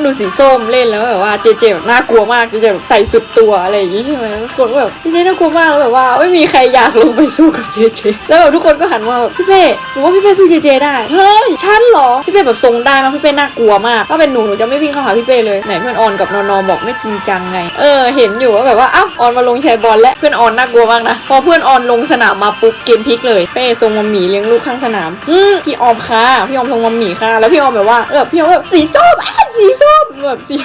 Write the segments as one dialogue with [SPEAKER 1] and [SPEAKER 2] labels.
[SPEAKER 1] องดูสีส้มเล่นแล้วแบบว่าเจเจแบบน่ากลัวมากเจเจแบบใส่สุดตัวอะไรอย่างงี้ใช่ไหมทุกคนก็แบบเจเจน่ากลัวมากแล้วแบบว่า ไม่มีใครอยากลงไปสู้กับเจเจแล้วแบบทุกคนก็หันมาแบบพี่เป้หนูว่าพี่เป้สู้เจเจได้เฮ้ยฉันเหรอพี่เป้แบบทรงได้มากพี่เป้น่ากลัวมากถ้าเป็นหนูหนูจะไม่วิ่งเข้าหาพี่เป้เลยไหนเพื่อนออนกับนอนอบอกไม่จริงจังไง เออ เห็นอยู่ว่าแบบว่าอ้าวออนมาลงแชร์บอลและเพื่อนออนน่ากลัวมากนะพอเพื่อนออนลงสนามมาปุ๊บเกมพลิกเลยเป้ทรงมัมหมี่เลี้ยงลูกข้างสนามอืมพี่ออมค่ะพี่ออมทรงมัมหมี่ค่ะแล้วพี่ออมแบบว่าเออพี่ออมแบบสีส้มอะสีส้มแบบสี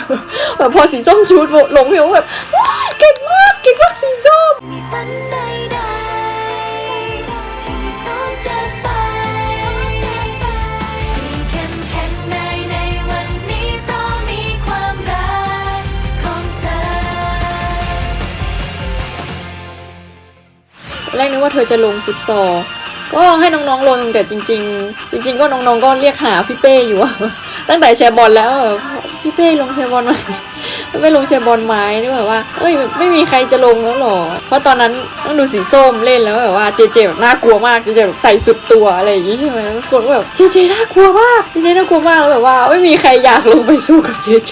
[SPEAKER 1] แบบพอสีส้มชูดลงพี่ออมแบบว้าเก่งมากเก่งมากสีส้ม
[SPEAKER 2] มีฝันใดๆที่พร้อมจะไปที่เข้มแรก
[SPEAKER 1] นึกว่าเธอจะลงฟุตซอลก็ให้น้องๆลงแต่จริง ๆ จริง ๆ ก็น้องๆก็เรียกหาพี่เป้อยู่อะ ตั้งแต่แชร์บอลแล้วพี่เป้ลงแชร์บอลไหมไม่ลงแชร์บอลไม้นี่แบบว่าเอ้ยไม่มีใครจะลงแล้วหรอ เพราะตอนนั้นต้องดูสีส้มเล่นแล้วแบบว่าเจเจแบบน่ากลัวมากเจเจแบบใส่สุดตัวอะไรอย่างงี้ใช่ไหมทุกคนก็แบบเจเจน่ากลัวมากเจเจน่ากลัวมากแล้วแบบว่า ไม่มีใครอยากลงไปสู้กับเจเจ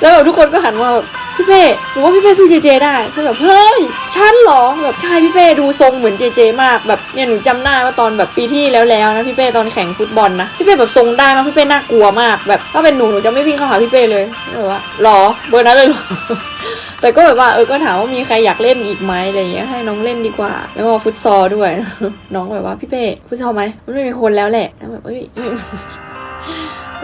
[SPEAKER 1] แล้วแบบทุกคนก็หันมาแบบ พี่เป้หนูว่าพี่เป้สู้เจเจได้คือแบบเฮ้ยฉันเหรอแบบใช่พี่เป้ดูทรงเหมือนเจเจ มากแบบเนี่ยหนูจำได้ว่าตอนแบบปีที่แล้วแล้วนะพี่เป้ตอนแข่งฟุตบอลนะพี่เป้แบบทรงได้มากพี่เป้น่ากลัวมากแบบถ้าเป็นหนูหนูจะไม่วิ่งเข้าหาพี่เป้เลยแบบว่าหรอเบอร์นั้นเลยหรอแต่ก็แบบว่าเออก็ถามว่ามีใครอยากเล่นอีกไหมอะไรเงี้ยให้น้องเล่นดีกว่า แล้วก็ฟุตซอลด้วย น้องแบบว่าพี่เป้ฟุตซอลไหมมันไม่มีคนแล้วแหละแล้วแบบเอ้ย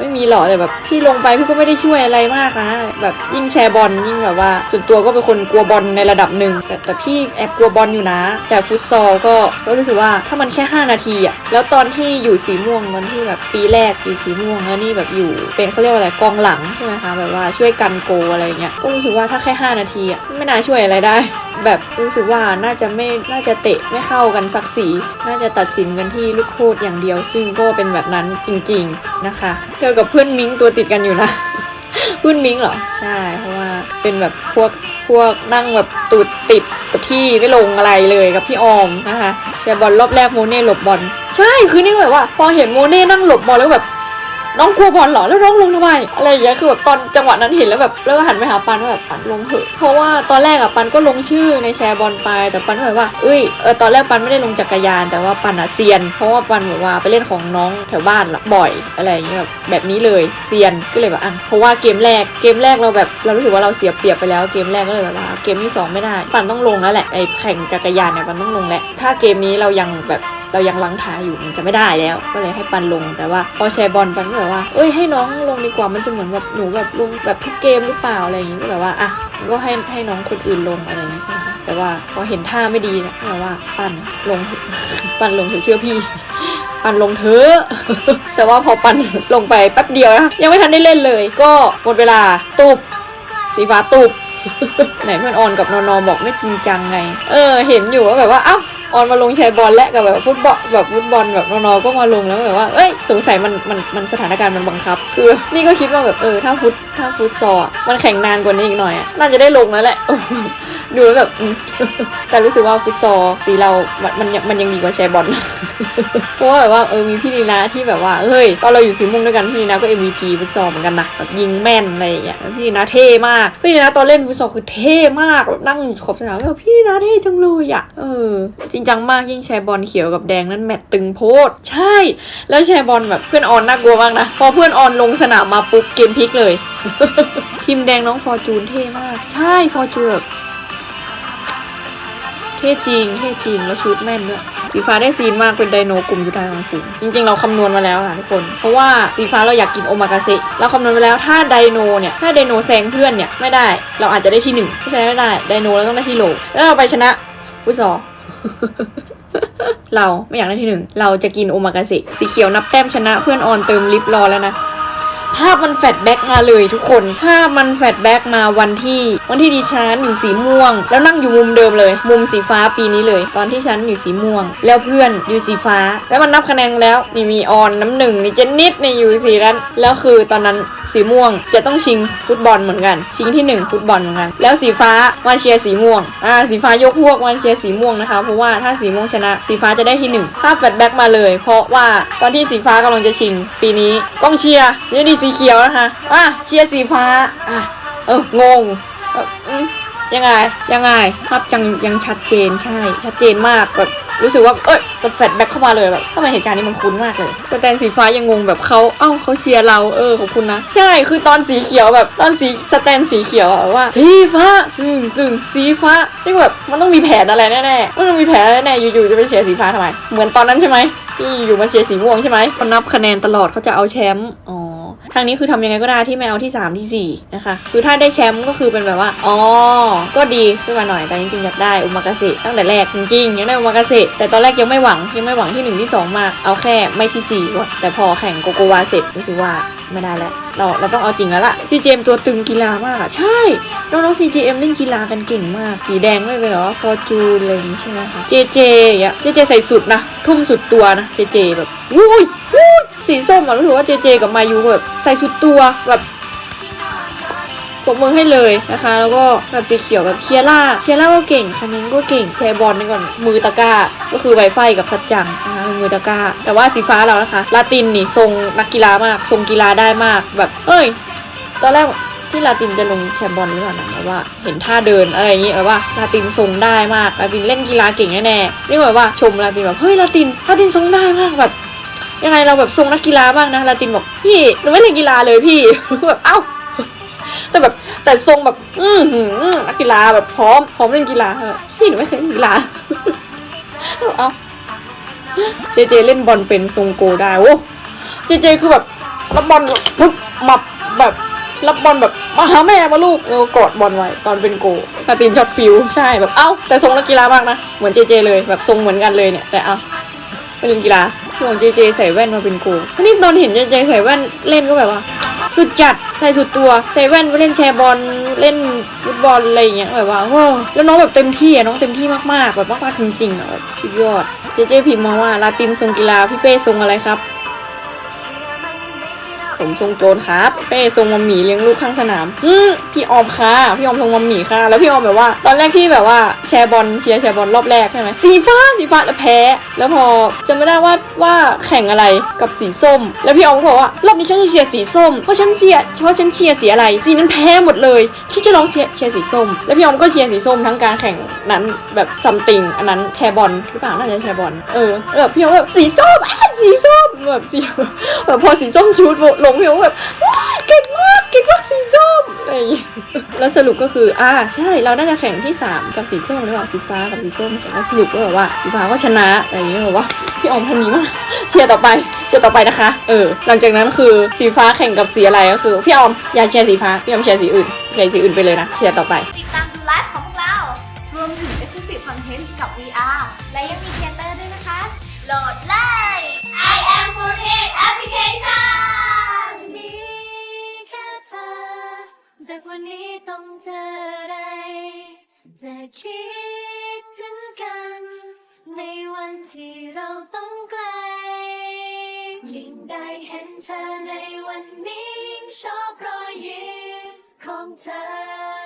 [SPEAKER 1] ไม่มีหรอกแต่แบบพี่ลงไปพี่ก็ไม่ได้ช่วยอะไรมากนะแบบยิ่งแชร์บอลยิ่งแบบว่าส่วนตัวก็เป็นคนกลัวบอลในระดับหนึ่งแต่แต่พี่แอบกลัวบอลอยู่นะ แต่ฟุตซอลก็ก็รู้สึกว่าถ้ามันแค่ 5 นาทีอะแล้วตอนที่อยู่สีม่วงตอนที่แบบปีแรกอยู่สีม่วงแล้วนี่แบบอยู่เป็นเขาเรียกว่าอะไรกองหลังใช่ไหมคะแบบว่าช่วยกันโกอะไรเงี้ยก็รู้สึกว่าถ้าแค่ 5 นาทีอะไม่น่าช่วยอะไรได้ แบบรู้สึกว่าน่าจะไม่น่าจะเตะไม่เข้ากันสักสี น่าจะตัดสินกันที่ลูกโทษอย่างเดียว ซึ่งก็เป็นแบบนั้นจริง ๆนะคะ เธอกับเพื่อนมิงตัวติดกันอยู่นะเพื่อนมิงเหรอใช่เพราะว่าเป็นแบบพวกพวกนั่งแบบตูดติดกับที่ไม่ลงอะไรเลยกับพี่ออมนะคะแชร์บอลรอบแรกโมเน่หลบบอลใช่คือนี่แบบว่า พอเห็นโมเน่นั่งหลบบอลแล้วแบบ น้องกลัวบอลเหรอแล้วน้องลงทำไมอะไรอย่างเงี้ยคือแบบตอนจังหวะนั้นเห็นแล้วแบบแล้วก็หันไปหาปันว่าแบบปันลงเถอะเพราะว่าตอนแรกอะปันก็ลงชื่อในแชร์บอลไปแต่ปันก็แบบว่าเอ้ยเออตอนแรกปันไม่ได้ลงจักรยาน แต่ว่าปันอะเซียน เพราะว่าปันแบบว่าไปเล่นของน้องแถวบ้านละบ่อยอะไรอย่างเงี้ยแบบแบบนี้เลยเซียนก็เลยแบบอะเพราะว่าเกมแรกเกมแรกเราแบบเรารู้สึกว่าเราเสียเปรียบไปแล้วเกมแรกก็เลยแบบว่าเกมที่สองไม่ได้ปันต้องลงแล้วแหละไอ้แข่งจักรยานเนี่ยปันต้องลงแหละถ้าเกมนี้เรายังแบบ เรายังลังท้ายอยู่มันจะไม่ได้แล้ว ก็เลยให้ปันลง แต่ว่าพอแชร์บอลปันก็แบบว่า เอ้ยให้น้องลงดีกว่ามันจะเหมือนแบบหนูแบบลงแบบทุกเกมหรือเปล่าอะไรอย่างงี้ก็แบบว่าอะก็ให้ให้น้องคนอื่นลงอะไรอย่างงี้ใช่ไหมคะแต่ว่าพอเห็นท่าไม่ดีนะก็แบบว่าปันลงปันลงเถอะเชื่อพี่ปันลงเถอะแต่ว่าพอปันลงไปแป๊บเดียวนะยังไม่ทันได้เล่นเลย ก็หมดเวลาตุบสีฟ้าตุบไหนเพื่อนออนกับนอนอบอกไม่จริงจังไง เออ เห็นอยู่ว่าแบบว่า เอ้า ออนมาลงแชร์บอลและกับแบบฟุตบอลแบบฟุตบอลแบบนอนก็มาลงแล้วแบบว่าเอ้ยสงสัยมันมันมันสถานการณ์มันบังคับ คือ นี่ก็คิดว่าแบบเออถ้าฟุตถ้าฟุตซอลอะมันแข่งนานกว่านี้อีกหน่อยน่าจะได้ลงแล้วแหละ ดูแล้วแบบแต่รู้สึกว่าฟุตซอลสีเรา มันมันยังมันยังดีกว่าแชร์บอล เพราะว่าแบบว่าเออมีพี่นีนาที่แบบว่า เฮ้ยตอนเราอยู่สีม่วงด้วยกันพี่นีนาก็ MVP ฟุตซอลเหมือนกันนะแบบยิงแม่นอะไรอย่างเงี้ยพี่นีนาเท่มาก พี่นีนาตอนเล่นฟุตซอลคือเท่มากแบบนั่งอยู่ขอบสนามแบบพี่นีนาเท่จังเลยอะเออ จริงจังมากยิ่งแชร์บอลเขียวกับแดงนั้นแมตต์ตึงโพดใช่ แล้วแชร์บอลแบบเพื่อนออนน่ากลัวมากนะพอเพื่อนออนลงสนามมาปุ๊บเกมพลิกเลยทีมแดงน้องฟอร์จูนเท่มาก ใช่ฟอร์จูนแบบ เท่จริงเท่จริงแล้วชุดแม่นด้วยสีฟ้าได้ซีนมากเป็นไดโนกลุ่มสุดท้ายของฝูงจริง ๆ เราคำนวณมาแล้วค่ะทุกคน เพราะว่าสีฟ้าเราอยากกินโอมากาเซะเราคำนวณไปแล้วถ้าไดโนเนี่ยถ้าไดโนแซงเพื่อนเนี่ยไม่ได้เราอาจจะได้ที่หนึ่งถ้าชนะไม่ได้ไดโนเราต้องได้ที่โหลแล้วเราไปชนะฟุตซอลเราไม่อยากได้ที่หนึ่งเราจะกินโอมากาเซะสีเขียวนับแต้มชนะเพื่อนออนเติมลิฟต์รอแล้วนะ ภาพมันแฟลชแบ็กมาเลยทุกคน ภาพมันแฟลชแบ็กมาวันที่วันที่ดิฉันอยู่สีม่วง แล้วนั่งอยู่มุมเดิมเลย มุมสีฟ้าปีนี้เลย ตอนที่ฉันอยู่สีม่วง แล้วเพื่อนอยู่สีฟ้า แล้วมันนับคะแนนแล้วนี่มีออนน้ำหนึ่งมีเจนนิดในยอยู่สีนั้นแล้วคือตอนนั้นสีม่วงจะต้องชิงฟุตบอลเหมือนกัน ชิงที่หนึ่งฟุตบอลเหมือนกัน แล้วสีฟ้ามาเชียร์สีม่วงอ่าสีฟ้ายกพวกมาเชียร์สีม่วงนะคะเพราะว่าถ้าสีม่วงชนะ สีฟ้าจะได้ที่หนึ่งภาพแฟลชแบ็กมาเลย เพราะว่าตอนที่สีฟ้ากำลังจะชิง ปีนี้กองเชียร์ยูดิสีเขียวนะคะอะเชียร์สีฟ้าอะเอองงยังไงยังไงภาพยังยังชัดเจนใช่ ชัดเจนมากแบบรู้สึกว่าเอ้ยมันแฟลชแบ็คเข้ามาเลยแบบทำไมเหตุการณ์นี้มันคุ้นมากเลยแต่แตนสีฟ้ายังงงแบบเขาเอ้าเขาเชียร์เราเออขอบคุณนะ ใช่คือตอนสีเขียวแบบตอนสีสแตนสีเขียวอะว่าสีฟ้าจึงจึงสีฟ้านี่แบบมันต้องมีแผนอะไรแน่ๆมันต้องมีแผนแน่ๆอยู่ๆจะไปเชียร์สีฟ้าทำไมเหมือนตอนนั้นใช่ไหมที่อยู่มาเชียร์สีม่วงใช่ไหมเขานับคะแนนตลอดเขาจะเอาแชมป์อ๋อ ทางนี้คือทำยังไงก็ได้ที่ไม่เอาที่ 3 ที่ 4 นะคะ คือถ้าได้แชมป์ก็คือเป็นแบบว่าอ๋อก็ดีขึ้นมาหน่อยแต่จริงๆอยากได้อุมากาเสะตั้งแต่แรกจริงๆอยากได้อุมากาเสะแต่ตอนแรกยังไม่หวังยังไม่หวังที่ 1 ที่ 2 มากเอาแค่ไม่ที่4ก่อนแต่พอแข่งโกโกวาเสร็จรู้สึกว่าไม่ได้แล้วเราเราต้องเอาจริงแล้วล่ะซีเจมตัวตึงกีฬามากอะใช่น้องๆ CGM เล่นกีฬากันเก่งมากสีแดงไม่เป็นหรอฟอร์จูนอะไรอย่างงี้ใช่ไหมคะ JJ อย่างเงี้ย JJ ใส่สุดนะทุ่มสุดตัวนะ JJ แบบวุ้ยวุ้ย สีส้มอะรู้สึกว่า JJ กับมายูแบบใส่สุดตัวแบบปรบมือให้เลยนะคะ แล้วก็แบบสีเขียวแบบเคียร่าเคียร่าก็เก่งคันนิงก็เก่งแชร์บอลนี่ก่อนมือตะก้า ก็คือไวไฟกับสัจจังนะคะมือตะก้า แต่ว่าสีฟ้าเรานะคะลาตินนี่ทรงนักกีฬามากทรงกีฬาได้มากแบบ เอ้ย ตอนแรกที่ลาตินจะลงแชมป์บอลหรือเปล่านะแบบว่าเห็นท่าเดินอะไรอย่างงี้แบบว่าลาตินทรงได้มากลาตินเล่นกีฬาเก่งแน่ๆนี่แบบว่าชมลาตินแบบเฮ้ยลาตินลาตินทรงได้มากแบบ ยังไงเราแบบทรงนักกีฬาบ้างนะลาตินบอกพี่หนูไม่เล่นกีฬาเลยพี่แบบเอ้าแต่แบบแต่ทรงแบบ อือหือนักกีฬาแบบพร้อมพร้อมเล่นกีฬาเออพี่หนูไม่เคยเล่นกีฬาเอ้าเจเจเล่นบอลเป็นทรงโกได้โอ้เจเจคือแบบรับบอลปึ๊บมับแบบรับบอลแบบมาหาแม่มาลูกแล้วกอดบอลไว้ตอนเป็นโกลาตินช็อตฟิลใช่แบบเอ้าแต่ทรงนักกีฬามากนะเหมือนเจเจเลยแบบทรงเหมือนกันเลยเนี่ยแต่เอ้า ไปเล่นกีฬาห่วงเจเจใส่แว่นมาเป็นโกนี่ตอนเห็นเจเจใส่แว่นเล่นก็แบบว่า สุดจัดใส่สุดตัวใส่แว่นไปเล่นแชร์บอลเล่นฟุตบอลอะไรอย่างเงี้ยแบบว่าโอ้แล้วน้องแบบเต็มที่อะน้องเต็มที่มากๆแบบมากๆจริงๆอะแบบสุดยอดเจเจพิมพ์มาว่าลาตินทรงกีฬาพี่เป้ทรงอะไรครับ ผมทรงโจรครับเป้ทรงมัมหมี่เลี้ยงลูกข้างสนามอืพี่ออมค่ะพี่ออมทรงมัมหมี่ค่ะ แล้วพี่ออมแบบว่า ตอนแรกที่แบบว่าแชร์บอลเชียร์แชร์บอลรอบแรกใช่ไหมสีฟ้าสีฟ้าแล้วแพ้ แล้วพอจะไม่ได้ว่าว่าแข่งอะไรกับสีส้ม แล้วพี่ออมก็บอกว่ารอบนี้ฉันจะเชียร์สีส้มเพราะฉันเชียร์เพราะฉันเชียร์สีอะไร สีนั้นแพ้หมดเลยฉันจะลองเชียร์เชียร์สีส้ม แล้วพี่ออมก็เชียร์สีส้มทั้งการแข่งนั้นแบบซัมติงอันนั้นแชร์บอลหรือเปล่าน่าจะแชร์บอลเออแบบพี่ออมแบบสีส้มอะสีส้มแบบสีแบบพอสีส้มชูดลงพี่ออมแบบเก่งมากเก่งมากสีส้มอะไรอย่างงี้แล้วสรุปก็คือ อ่าใช่เราน่าจะแข่งที่ 3 กับสีส้มหรือเปล่าสีฟ้ากับสีส้มแล้วสรุปก็แบบว่าสีฟ้าก็ชนะอะไรอย่างเงี้ยแบบว่าพี่ออมพันนี้มากเชียร์ต่อไปเชียร์ต่อไปนะคะ เออ หลังจากนั้นคือสีฟ้าแข่งกับสีอะไรก็คือพี่ออมอย่าเชียร์สีฟ้าพี่ออมเชียร์สีอื่นเชียร์สีอื่นไปเลยนะเชียร์ต่อไป
[SPEAKER 3] ติดตามดูไลฟ์ของพวกเรา รวมถึง Exclusive Content กับ VR และยังมีเทเตอร์ด้วยนะคะโหลดเลย I am f o o d Application
[SPEAKER 2] วันนี้ต้องเจออะไร จะคิดถึงกัน ในวันที่เราต้องไกล ยิ่งได้เห็นเธอในวันนี้ชอบรอยยิ้มของเธอ